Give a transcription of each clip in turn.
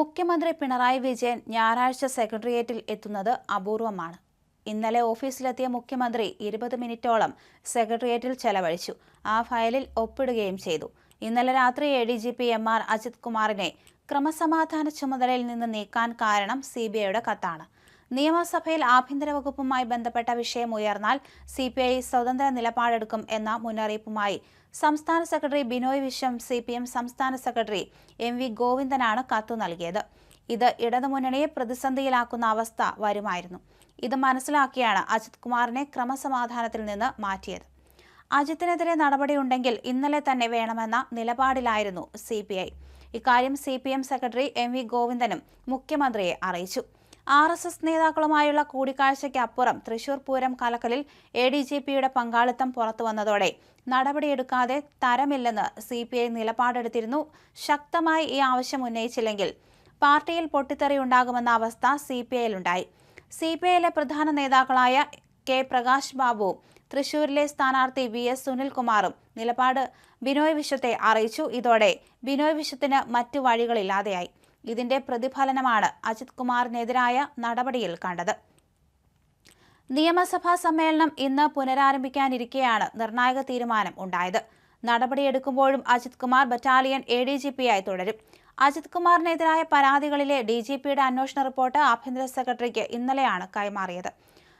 മുഖ്യമന്ത്രി പിണറായി വിജയൻ ഞായറാഴ്ച സെക്രട്ടേറിയറ്റിൽ എത്തുന്നത് അപൂർവമാണ്. ഇന്നലെ ഓഫീസിലെത്തിയ മുഖ്യമന്ത്രി ഇരുപത് മിനിറ്റോളം സെക്രട്ടേറിയറ്റിൽ ചെലവഴിച്ചു. ആ ഫയലിൽ ഒപ്പിടുകയും ചെയ്തു. ഇന്നലെ രാത്രി A D G P M R Ajith കുമാറിനെ ക്രമസമാധാന ചുമതലയിൽ നിന്ന് നീക്കാൻ കാരണം സി ബി ഐയുടെ കത്താണ്. നിയമസഭയിൽ ആഭ്യന്തര വകുപ്പുമായി ബന്ധപ്പെട്ട വിഷയം ഉയർന്നാൽ സി പി ഐ സ്വതന്ത്ര നിലപാടെടുക്കും എന്ന മുന്നറിയിപ്പുമായി സംസ്ഥാന secretary Binoy Viswam C P M സംസ്ഥാന സെക്രട്ടറി എം വി ഗോവിന്ദനാണ് കത്തു നൽകിയത്. ഇത് ഇടതുമുന്നണിയെ പ്രതിസന്ധിയിലാക്കുന്ന അവസ്ഥ വരുമായിരുന്നു. ഇത് മനസ്സിലാക്കിയാണ് അജിത് കുമാറിനെ ക്രമസമാധാനത്തിൽ നിന്ന് മാറ്റിയത്. അജിത്തിനെതിരെ നടപടിയുണ്ടെങ്കിൽ ഇന്നലെ തന്നെ വേണമെന്ന നിലപാടിലായിരുന്നു സി പി ഐ. ഇക്കാര്യം C P M secretary M V ഗോവിന്ദനും മുഖ്യമന്ത്രിയെ അറിയിച്ചു. ആർ എസ് എസ് നേതാക്കളുമായുള്ള കൂടിക്കാഴ്ചയ്ക്ക് അപ്പുറം തൃശൂർ പൂരം കലക്കലിൽ എ ഡി ജി പിയുടെ പങ്കാളിത്തം പുറത്തുവന്നതോടെ നടപടിയെടുക്കാതെ തരമില്ലെന്ന് സി പി ഐ നിലപാടെടുത്തിരുന്നു. ശക്തമായി ഈ ആവശ്യം ഉന്നയിച്ചില്ലെങ്കിൽ പാർട്ടിയിൽ പൊട്ടിത്തെറിയുണ്ടാകുമെന്ന അവസ്ഥ സി പി ഐയിലുണ്ടായി. സി പി ഐയിലെ പ്രധാന നേതാക്കളായ കെ പ്രകാശ് ബാബുവും തൃശൂരിലെ സ്ഥാനാർത്ഥി വി എസ് സുനിൽകുമാറും നിലപാട് ബിനോയ് വിശ്വത്തെ അറിയിച്ചു. ഇതോടെ ബിനോയ് വിശ്വത്തിന് മറ്റു വഴികളില്ലാതെയായി. ഇതിന്റെ പ്രതിഫലനമാണ് അജിത് കുമാറിനെതിരായ നടപടിയിൽ കണ്ടത്. നിയമസഭാ സമ്മേളനം ഇന്ന് പുനരാരംഭിക്കാനിരിക്കെയാണ് നിർണായക തീരുമാനം ഉണ്ടായത്. നടപടിയെടുക്കുമ്പോഴും Ajith Kumar battalion A D G പിയായി തുടരും. അജിത് കുമാറിനെതിരായ പരാതികളിലെ ഡി ജി പിയുടെ അന്വേഷണ റിപ്പോർട്ട് ആഭ്യന്തര സെക്രട്ടറിക്ക് ഇന്നലെയാണ് കൈമാറിയത്.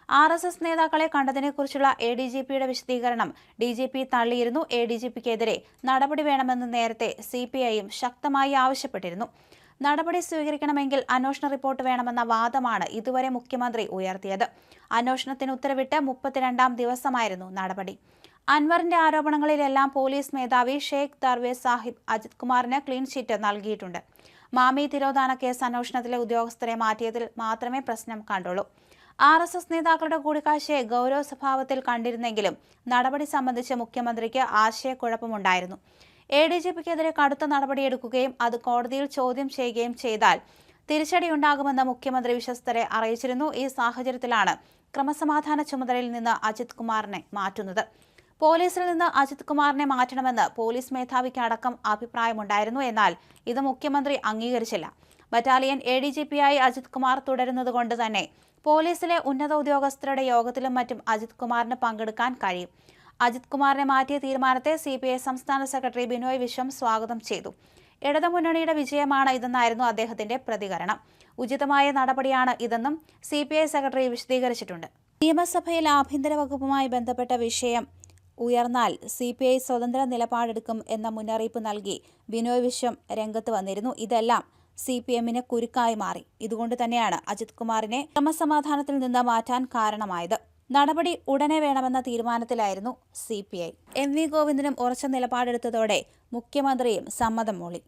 ആർ എസ് എസ് നേതാക്കളെ കണ്ടതിനെക്കുറിച്ചുള്ള എ ഡി ജി പിയുടെ വിശദീകരണം ഡി ജി പി തള്ളിയിരുന്നു. എ ഡി ജി പിക്കെതിരെ നടപടി വേണമെന്ന് നേരത്തെ സി പി ഐയും ശക്തമായി ആവശ്യപ്പെട്ടിരുന്നു. നടപടി സ്വീകരിക്കണമെങ്കിൽ അന്വേഷണ റിപ്പോർട്ട് വേണമെന്ന വാദമാണ് ഇതുവരെ മുഖ്യമന്ത്രി ഉയർത്തിയത്. അന്വേഷണത്തിന് ഉത്തരവിട്ട് മുപ്പത്തിരണ്ടാം ദിവസമായിരുന്നു നടപടി. അൻവറിന്റെ ആരോപണങ്ങളിലെല്ലാം പോലീസ് മേധാവി ഷെയ്ഖ് ദർവേസ് സാഹിബ് അജിത് കുമാറിന് ക്ലീൻ ചിറ്റ് നൽകിയിട്ടുണ്ട്. മാമി തിരോധാന കേസ് അന്വേഷണത്തിലെ ഉദ്യോഗസ്ഥരെ മാറ്റിയതിൽ മാത്രമേ പ്രശ്നം കണ്ടുള്ളൂ. ആർ എസ് എസ് നേതാക്കളുടെ കൂടിക്കാഴ്ചയെ ഗൗരവ സ്വഭാവത്തിൽ കണ്ടിരുന്നെങ്കിലും നടപടി സംബന്ധിച്ച് മുഖ്യമന്ത്രിക്ക് ആശയക്കുഴപ്പമുണ്ടായിരുന്നു. എ ഡി ജി പിക്കെതിരെ കടുത്ത നടപടിയെടുക്കുകയും അത് കോടതിയിൽ ചോദ്യം ചെയ്യുകയും ചെയ്താൽ തിരിച്ചടിയുണ്ടാകുമെന്ന് മുഖ്യമന്ത്രി വിശ്വസ്തരെ അറിയിച്ചിരുന്നു. ഈ സാഹചര്യത്തിലാണ് ക്രമസമാധാന ചുമതലയിൽ നിന്ന് അജിത് കുമാറിനെ മാറ്റുന്നത്. പോലീസിൽ നിന്ന് അജിത് കുമാറിനെ മാറ്റണമെന്ന് പോലീസ് മേധാവിക്ക് അടക്കം അഭിപ്രായമുണ്ടായിരുന്നു. എന്നാൽ ഇത് മുഖ്യമന്ത്രി അംഗീകരിച്ചില്ല. ബറ്റാലിയൻ എ ഡി ജി പിയായി അജിത് കുമാർ തുടരുന്നതുകൊണ്ട് തന്നെ പോലീസിലെ ഉന്നത ഉദ്യോഗസ്ഥരുടെ യോഗത്തിലും മറ്റും അജിത് കുമാറിന് പങ്കെടുക്കാൻ കഴിയും. അജിത് കുമാറിനെ മാറ്റിയ തീരുമാനത്തെ സി പി ഐ സംസ്ഥാന സെക്രട്ടറി ബിനോയ് വിശ്വം സ്വാഗതം ചെയ്തു. ഇടതുമുന്നണിയുടെ വിജയമാണ് ഇതെന്നായിരുന്നു അദ്ദേഹത്തിന്റെ പ്രതികരണം. ഉചിതമായ നടപടിയാണ് ഇതെന്നും സി പി ഐ സെക്രട്ടറി വിശദീകരിച്ചിട്ടുണ്ട്. നിയമസഭയിൽ ആഭ്യന്തര വകുപ്പുമായി ബന്ധപ്പെട്ട വിഷയം ഉയർന്നാൽ സി പി ഐ സ്വതന്ത്ര നിലപാടെടുക്കും എന്ന മുന്നറിയിപ്പ് നൽകി ബിനോയ് വിശ്വം രംഗത്ത് വന്നിരുന്നു. ഇതെല്ലാം സി പി എമ്മിന് കുരുക്കായി മാറി. ഇതുകൊണ്ട് തന്നെയാണ് അജിത് കുമാറിനെ ക്രമസമാധാനത്തിൽ നിന്ന് മാറ്റാൻ കാരണമായത്. നടപടി ഉടനെ വേണമെന്ന തീരുമാനത്തിലായിരുന്നു C P I. M V ഗോവിന്ദനും ഉറച്ച നിലപാടെടുത്തതോടെ മുഖ്യമന്ത്രിയും സമ്മതം മൂളി.